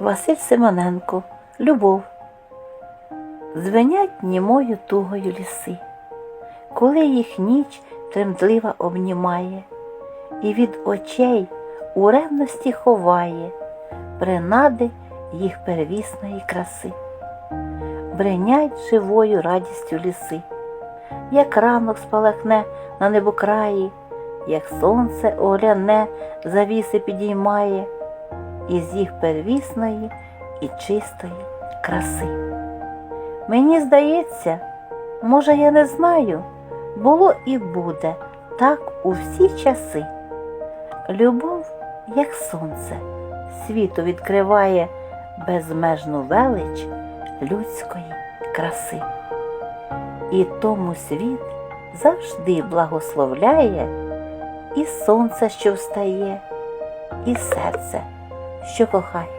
Василь Симоненко, Любов. Звенять німою тугою ліси, коли їх ніч тремтлива обнімає, і від очей у ревності ховає принади їх первісної краси, бренять живою радістю ліси, як ранок спалахне на небокраї, як сонце огляне, завіси підіймає із їх первісної і чистої краси. Мені здається, може, я не знаю, було і буде так у всі часи. Любов, як сонце, світу відкриває безмежну велич людської краси. І тому світ завжди благословляє і сонце, що встає, і серце, що кохає.